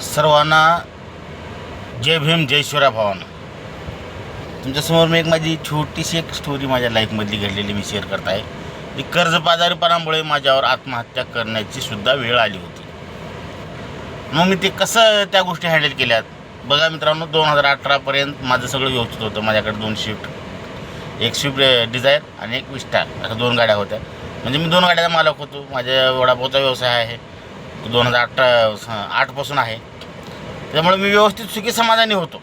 सर्वांना जय भीम जय शिवरा भावानं. तुमच्यासमोर मी एक माझी छोटीशी एक स्टोरी माझ्या लाईफमधली घडलेली मी शेअर करत आहे की कर्जबाजारीपणामुळे माझ्यावर आत्महत्या करण्याची सुद्धा वेळ आली होती. मग मी ते कसं त्या गोष्टी हँडल केल्यात? बघा मित्रांनो दोन हजार अठरापर्यंत माझं सगळं व्यवस्थित होतं. माझ्याकडे दोन शिफ्ट एक स्विफ्ट डिझायर आणि एक विस्टार. अशा दोन गाड्या होत्या. म्हणजे मी दोन गाड्याचा मालक होतो. माझ्या वडापावचा व्यवसाय आहे. दोन हजार अठरा आठपासून आहे. त्यामुळे मी व्यवस्थित सुखी समाधानी होतो.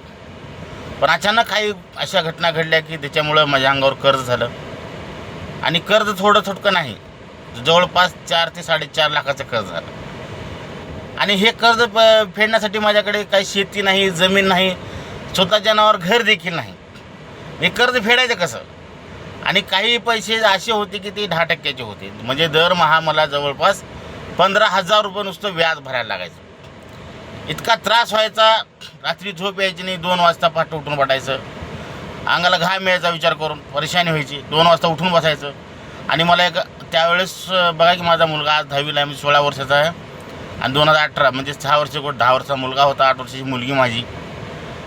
पण अचानक काही अशा घटना घडल्या की त्याच्यामुळं माझ्या अंगावर कर्ज झालं. आणि कर्ज थोडं थोडकं नाही. जवळपास चार ते साडेचार लाखाचं कर्ज झालं. आणि हे कर्ज प फेडण्यासाठी माझ्याकडे काही शेती नाही जमीन नाही स्वतःच्या नावावर घर देखील नाही. हे कर्ज फेडायचं कसं? आणि काही पैसे असे होते की ते दहा टक्क्याचे होते. म्हणजे दरमहा मला जवळपास पंधरा हजार रुपये नुसतं व्याज भरायला लागायचं. इतका त्रास व्हायचा रात्री झोप यायची नाही दोन वाजता पाठ उठून पटायचं अंगाला घाम यायचा विचार करून परेशानी व्हायची दोन वाजता उठून बसायचं. आणि मला एक त्यावेळेस बघा की माझा मुलगा आज दहावीला आहे म्हणजे सोळा वर्षाचा आहे. आणि दोन हजार अठरा म्हणजे सहा वर्ष दहा वर्षाचा मुलगा होता आठ वर्षाची मुलगी माझी.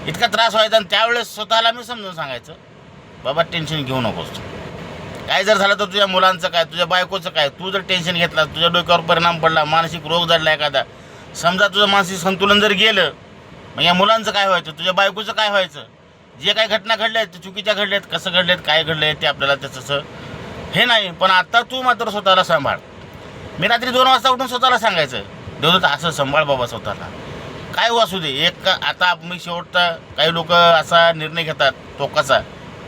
इतका त्रास व्हायचा आणि त्यावेळेस स्वतःला मी समजून सांगायचं बाबा टेन्शन घेऊ नकोस काय जर झालं तर तुझ्या मुलांचं काय तुझ्या बायकोचं काय? तू जर टेन्शन घेतला तुझ्या डोक्यावर परिणाम पडला मानसिक रोग झाला एखादा समजा तुझं मानसिक संतुलन जर गेलं मग या मुलांचं काय व्हायचं? तुझ्या बायकोचं काय व्हायचं? जे काही घटना घडल्या आहेत ते चुकीच्या घडल्या आहेत कसं घडले आहेत काय घडलं आहे ते आपल्याला त्याचं हे नाही. पण आत्ता तू मात्र स्वतःला सांभाळ. मी रात्री दोन वाजता उठून स्वतःला सांगायचं देवदत्त असं सांभाळ बाबा स्वतःला. काय हो असू दे एक का- आता मी शेवटचा काही लोक असा निर्णय घेतात टोकाचा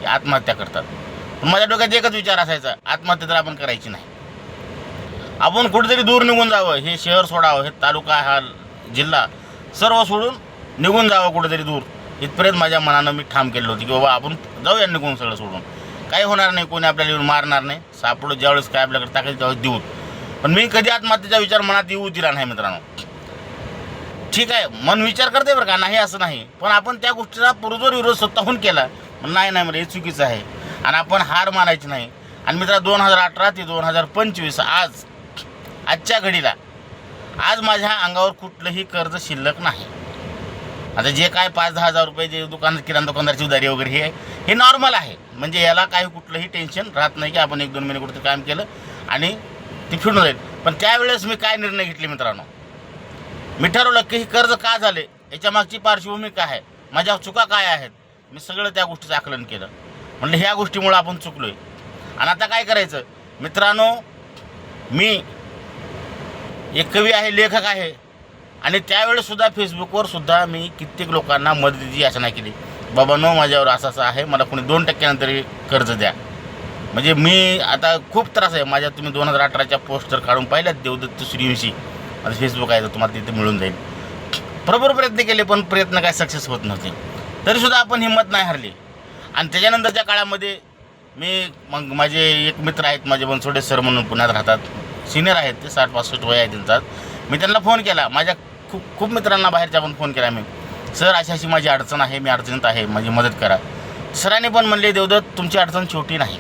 की आत्महत्या करतात. माझ्या डोक्यात एकच विचार असायचा आत्महत्या तर आपण करायची नाही. आपण कुठेतरी दूर निघून जावं हे शहर सोडावं हे तालुका हा जिल्हा सर्व सोडून निघून जावं कुठेतरी दूर. इथपर्यंत माझ्या मनानं मी ठाम केलं होतं की बाबा आपण जाऊया निघून सगळं सोडून. काही होणार नाही कोणी आपल्याला येऊन मारणार नाही. सापडू ज्यावेळेस काय आपल्याकडे टाकायचं त्यावेळेस देऊ पण मी कधी आत्महत्येचा विचार मनात येऊ दिला नाही मित्रांनो. ठीक आहे मन विचार करते बरं का नाही असं नाही. पण आपण त्या गोष्टीला पुरजोर विरोध स्वतःहून केला. पण नाही नाही म्हणजे हे चुकीचं आहे. आणि आपण हार मानायची नाही. आणि मित्रा दोन हजार अठरा ते दोन हजार पंचवीस आज आजच्या घडीला आज माझ्या अंगावर कुठलंही कर्ज शिल्लक नाही. आता जे काय पाच दहा हजार रुपये जे दुकान किराणा दुकानदारची उधारी वगैरे हे हे नॉर्मल आहे. म्हणजे याला काही कुठलंही टेन्शन राहत नाही की आपण एक दोन महिने कुठं काम केलं आणि ते फिरून जाईल पण त्यावेळेस मी काय निर्णय घेतले मित्रांनो? मी ठरवलं की हे कर्ज का झाले? याच्या मागची पार्श्वभूमी काय आहे? माझ्या चुका काय आहेत? मी सगळं त्या गोष्टीचं आकलन केलं. म्हणलं ह्या गोष्टीमुळं आपण चुकलोय. आणि आता काय करायचं? मित्रांनो मी एक कवी आहे लेखक आहे. आणि त्यावेळेसुद्धा फेसबुकवर सुद्धा मी कित्येक लोकांना मदतीची याचना केली. बाबा नो माझ्यावर असं असं आहे. मला कोणी दोन टक्क्यानंतर कर्ज द्या. म्हणजे मी आता खूप त्रास आहे. माझ्या तुम्ही दोन हजार अठराच्या पोस्टर काढून पाहिल्यात देवदत्त सूर्यवंशी माझं फेसबुक आहे तर तुम्हाला तिथे मिळून जाईल. भरपूर प्रयत्न केले पण प्रयत्न काय सक्सेस होत नव्हते. तरीसुद्धा आपण हिंमत नाही हरली. आणि त्याच्यानंतरच्या काळामध्ये मी मग माझे एक मित्र आहेत माझे बनसोडे सर म्हणून पुण्यात राहतात. सिनियर आहेत ते साठ पासष्ट वय आहे त्यांचा. मी त्यांना फोन केला. माझ्या खूप खूप मित्रांना बाहेरच्या पण फोन केला मी. सर अशी अशी माझी अडचण आहे मी अडचणीत आहे माझी मदत करा. सरांनी पण म्हणले देवदत्त तुमची अडचण छोटी नाही.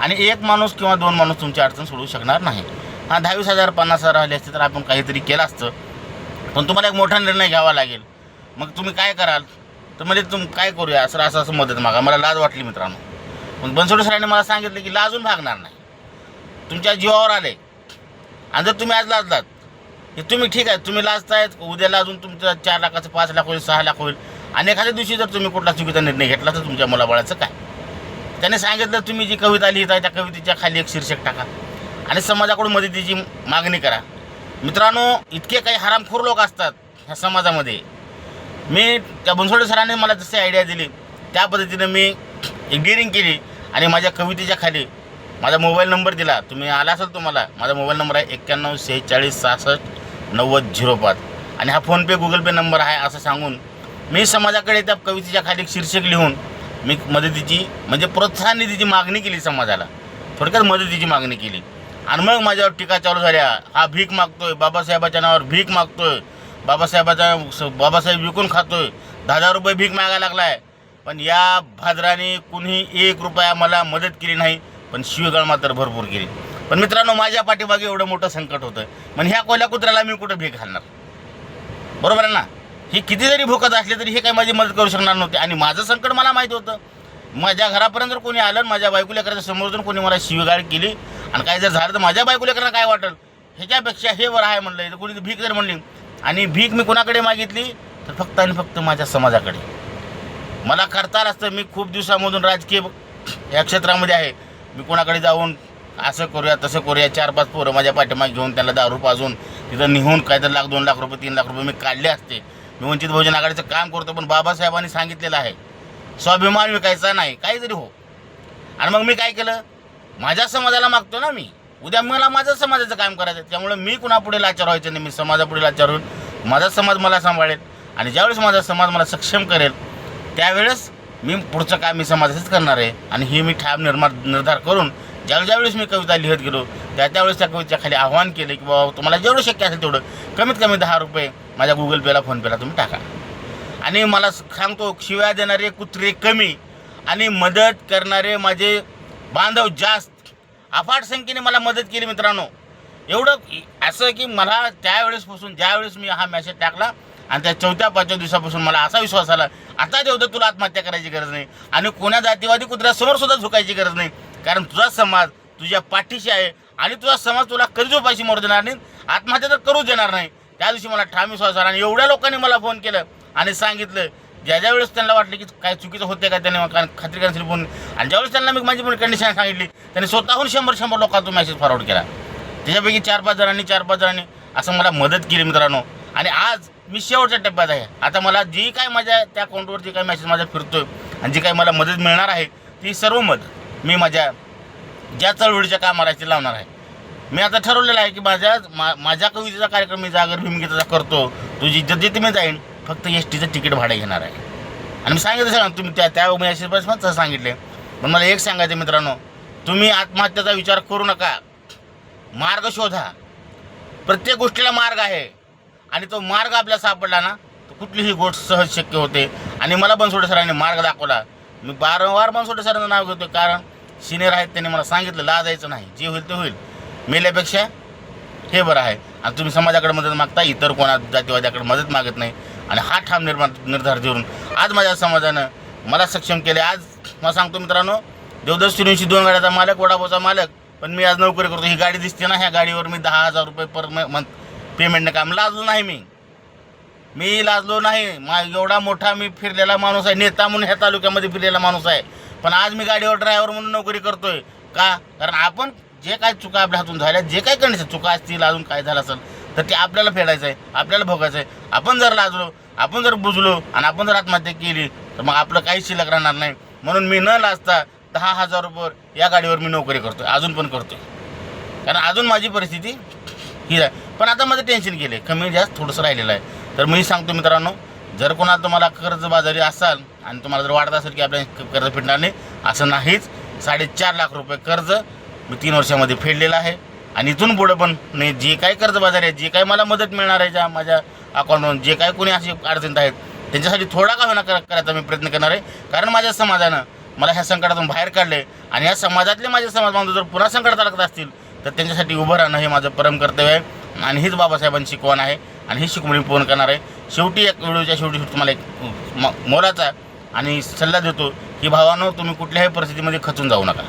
आणि एक माणूस किंवा दोन माणूस तुमची अडचण सोडवू शकणार नाही. हा दहावीस हजार पन्नास हजार राहिले असते तर आपण काहीतरी केलं असतं. पण तुम्हाला एक मोठा निर्णय घ्यावा लागेल. मग तुम्ही काय कराल? तर म्हणजे तुम काय करूया? सर असं असं मदत मागा. मला लाज वाटली मित्रांनो. मग बनसोडे सरांनी मला सांगितलं की लाजून भागणार नाही. तुमच्या जीवावर आले आणि जर तुम्ही आज लाजलात हे तुम्ही ठीक आहे. तुम्ही लाजतायत. उद्या लाजून तुमचं चार लाखाचं पाच लाख होईल सहा लाख होईल. आणि एखाद्या दिवशी जर तुम्ही कुठला चुकीचा निर्णय घेतला तर तुमच्या मुलाबाळाचं काय? त्याने सांगितलं तुम्ही जी कविता लिहिताय त्या कवितेच्या खाली एक शीर्षक टाका. आणि समाजाकडून मदतीची मागणी करा. मित्रांनो इतके काही हरामखोर लोक असतात ह्या समाजामध्ये. मी त्या बनसोडे सरांनी मला जशी आयडिया दिली त्या पद्धतीनं मी एक डिरिंग केली आणि माझ्या कवितेच्या खाली माझा मोबाईल नंबर दिला. तुम्ही आला असाल तुम्हाला माझा मोबाईल नंबर आहे एक्क्याण्णव सेहेचाळीस सहासष्ट नव्वद झिरो पाच. आणि हा फोनपे गुगल पे नंबर आहे असं सांगून मी समाजाकडे त्या कवितेच्या खाली शीर्षक लिहून मी मदतीची म्हणजे प्रोत्साहन निधीची मागणी केली समाजाला. थोडक्यात मदतीची मागणी केली. आणि मग माझ्यावर टीका चालू झाल्या. हा भीक मागतोय बाबासाहेबाच्या नावावर भीक मागतोय. बाबासाहेबाचा स- बाबासाहेब विकून खातोय. दहा हजार रुपये भीक मागायला लागलाय. पण या भाद्राने कुणी एक रुपया मला मदत केली नाही पण शिवगाळ मात्र भरपूर केली. पण मित्रांनो माझ्या पाठीमागे एवढं मोठं संकट होतं. पण ह्या कोल्या कुत्र्याला मी कुठं भीक घालणार? बरोबर आहे ना? ही किती जरी भुकत असले तरी हे काही माझी मदत करू शकणार नव्हते. आणि माझं संकट मला माहीत होतं. माझ्या घरापर्यंत जर कोणी आलं माझ्या बायकुलेकराच्या समोर जर कोणी मला शिवगाळ केली आणि काय जर झालं तर माझ्या बायकुलेकरांना काय वाटेल? ह्याच्यापेक्षा हे बरं आहे म्हणलं. इथं कोणी भीक जर म्हणली आणि भीक मी कोणाकडे मागितली? तर फक्त आणि फक्त माझ्या समाजाकडे. मला करता असतं. मी खूप दिवसामधून राजकीय या क्षेत्रामध्ये आहे. मी कोणाकडे जाऊन असं करूया तसं करूया चार पाच पोरं माझ्या पाठीमागे घेऊन त्यांना दारू पाजून तिथं निहून काय तर लाख दोन लाख रुपये तीन लाख रुपये मी काढले असते. मी वंचित भोजन आघाडीचं काम करतो पण बाबासाहेबांनी सांगितलेलं आहे. स्वाभिमान विकायचा नाही. काही जरी हो. आणि मग मी काय केलं? माझ्या समाजाला मागतो ना मी. उद्या मला माझं समाजाचं काम करायचं आहे. त्यामुळे मी कुणापुढे लाचार व्हायचं नाही मी समाजापुढे लाचार होईल. माझा समाज मला सांभाळेल आणि ज्यावेळेस माझा समाज मला सक्षम करेल त्यावेळेस मी पुढचं काम मी समाजाचंच करणार आहे. आणि ही मी ठाम निर्माण निर्धार करून ज्या ज्यावेळेस मी कविता लिहित गेलो त्या त्यावेळेस त्या कवितेच्या खाली आव्हान केले की बाबा तुम्हाला जेवढं शक्य असेल तेवढं कमीत कमी दहा रुपये माझ्या गुगल पेला फोनपेला तुम्ही टाका. आणि मला सांगतो शिव्या देणारे कुत्रे कमी आणि मदत करणारे माझे बांधव जास्त अफाट संख्येने मला मदत केली मित्रांनो. एवढं असं की मला त्यावेळेसपासून ज्यावेळेस मी हा मेसेज टाकला आणि त्या चौथ्या पाचव्या दिवसापासून मला असा विश्वास आला आता देवतं तुला आत्महत्या करायची गरज नाही आणि कोण्या जातीवादी कुत्र्यासमोर सुद्धा झुकायची गरज नाही. कारण तुझा समाज तुझ्या पाठीशी आहे आणि तुझा समाज तुला कधी पाशी मोर देणार नाही. आत्महत्या तर करूच देणार नाही. त्या दिवशी मला ठाम विश्वास आला आणि एवढ्या लोकांनी मला फोन केलं आणि सांगितलं ज्या ज्या वेळेस त्यांना वाटलं की काय चुकीचं होते का त्याने कारण खात्री करण्यासाठी फोन आणि ज्यावेळेस त्यांना मी माझी पण कंडिशन सांगितली त्यांनी स्वतःहून शंभर शंभर लोकांचा तो मेसेज फॉरवर्ड केला. त्याच्यापैकी चार पाच जणांनी चार पाच जणांनी असं मला मदत केली मित्रांनो. आणि आज मी शेवटच्या टप्प्यात आहे. आता मला जी काय माझ्या त्या अकाउंटवर जी काय मेसेज माझा फिरतोय आणि जी काय मला मदत मिळणार आहे ती सर्व मदत मी माझ्या ज्या चळवळीच्या कामाला आहे ते लावणार आहे. मी आता ठरवलेलं आहे की माझ्या मा माझ्या कवितेचा कार्यक्रम मी जागर भीमगीताचा करतो. तुझी इज्जत जिथे मी जाईन फक्त एस टीचं तिकीट भाडं घेणार आहे. आणि मी सांगितलं सर तुम्ही त्या त्या मेसेज सांगितले. पण मला एक सांगायचं मित्रांनो तुम्ही आत्महत्येचा विचार करू नका. मार्ग शोधा. प्रत्येक गोष्टीला मार्ग आहे. आणि तो मार्ग आपल्याला सापडला ना तर कुठलीही गोष्ट सहज शक्य होते. आणि मला बनसोडे सरांनी मार्ग दाखवला. मी वारंवार बनसोडे सरांचं नाव घेतो कारण सिनियर आहेत त्यांनी मला सांगितलं लाजायचं नाही. जे होईल ते होईल. मेल्यापेक्षा हे बरं आहे. आणि तुम्ही समाजाकडे मदत मागता इतर कोणा जातीवाद्याकडे मदत मागत नाही. आणि हा ठाम निर्माण निर्धार देऊन आज माझ्या समाजानं मला सक्षम केले. आज मला सांगतो मित्रांनो देवदस सुनीशी दोन गाड्याचा मालक वडापावचा मालक पण मी आज नोकरी करतो. ही गाडी दिसते ना ह्या गाडीवर मी दहा हजार रुपये पर मंथ पेमेंटनं काम लाजलो नाही मी. मी लाजलो नाही. मा एवढा मोठा मी फिरलेला माणूस आहे. नेता म्हणून ह्या तालुक्यामध्ये फिरलेला माणूस आहे. पण आज मी गाडीवर ड्रायव्हर म्हणून नोकरी करतोय. का? कारण आपण जे काय चुका आपल्या हातून झाल्या जे काय कंडिशन चुका असतील अजून काय झालं असेल तर ते आपल्याला फेडायचं आहे. आपल्याला भोगायचं आहे. आपण जर लाजलो आपण जर बुजलो आणि आपण जर आत्महत्या केली तर मग आपलं काहीच शिल्लक राहणार नाही. म्हणून मी न लाजता दहा हजार रुपये या गाडीवर मी नोकरी करतो अजून पण करतो कारण अजून माझी परिस्थिती ही आहे. पण आता माझं टेन्शन गेलं आहे कमी जास्त थोडंसं राहिलेलं आहे. तर मी सांगतो मित्रांनो जर कोणाला तुम्हाला कर्जबाजारी असाल आणि तुम्हाला जर वाटत असेल की आपल्या कर्ज फेडणार नाही असं नाहीच. साडेचार लाख रुपये कर्ज मी तीन वर्षामध्ये फेडलेलं आहे. आणि इथून पुढं पण नाही जे काही कर्जबाजारी आहे जे काही मला मदत मिळणार आहे ज्या माझ्या अकाउंटवरून जे काही कोणी अशी अडचणीत आहेत त्यांच्यासाठी थोडा का होणार करायचा मी प्रयत्न करणार आहे. कारण माझ्या समाजानं मला ह्या संकटातून बाहेर काढले आणि ह्या समाजातले माझे समाज बांधव जर पुन्हा संकटात लागत असतील तर त्यांच्यासाठी उभं राहणं हे माझं परम कर्तव्य आहे आणि हीच बाबासाहेबांची शिकवण आहे आणि ही शिकवणी मी पूर्ण करणार आहे. शेवटी एक व्हिडिओच्या शेवटी तुम्हाला एक म मोलाचा आणि सल्ला देतो की भावानं तुम्ही कुठल्याही परिस्थितीमध्ये खचून जाऊ नका.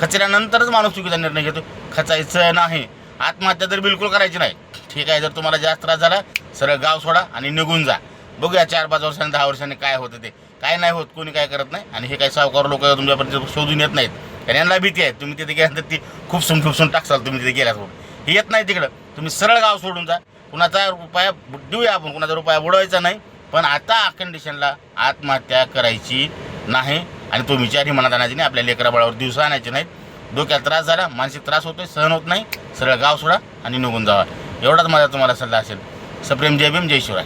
खचल्यानंतरच माणूस चुकीचा निर्णय घेतो. खचायचं नाही. आत्महत्या तर बिलकुल करायची नाही. ठीक आहे जर तुम्हाला जास्त त्रास झाला सरळ गाव सोडा आणि निघून जा. बघूया चार पाच वर्षांनी दहा वर्षांनी काय होतं ते. काय नाही होत कोणी काय करत नाही. आणि हे काही सावकार लोक तुमच्यापर्यंत शोधून येत नाहीत. कारण यांना भीती आहे. तुम्ही तिथे गेल्यानंतर ती खुपसून खुपसून टाकसाल तुम्ही तिथे गेल्यासोबत हे येत नाही तिकडं. तुम्ही सरळ गाव सोडून जा. कुणाचा रुपया देऊया आपण. कुणाचा रुपया बुडवायचा नाही. पण आता कंडिशनला आत्महत्या करायची नाही. आणि तो विचारही मनात आणायचे नाही आपल्या लेकरा बळावर दिवसा आणायचे नाहीत. डोक्यात त्रास झाला मानसिक त्रास होतोय सहन होत नाही. सरळ गाव सोडा आणि निघून जावा. एवढाच माझा तुम्हाला सल्ला असेल. सप्रेम जय भीम जय शिवराय.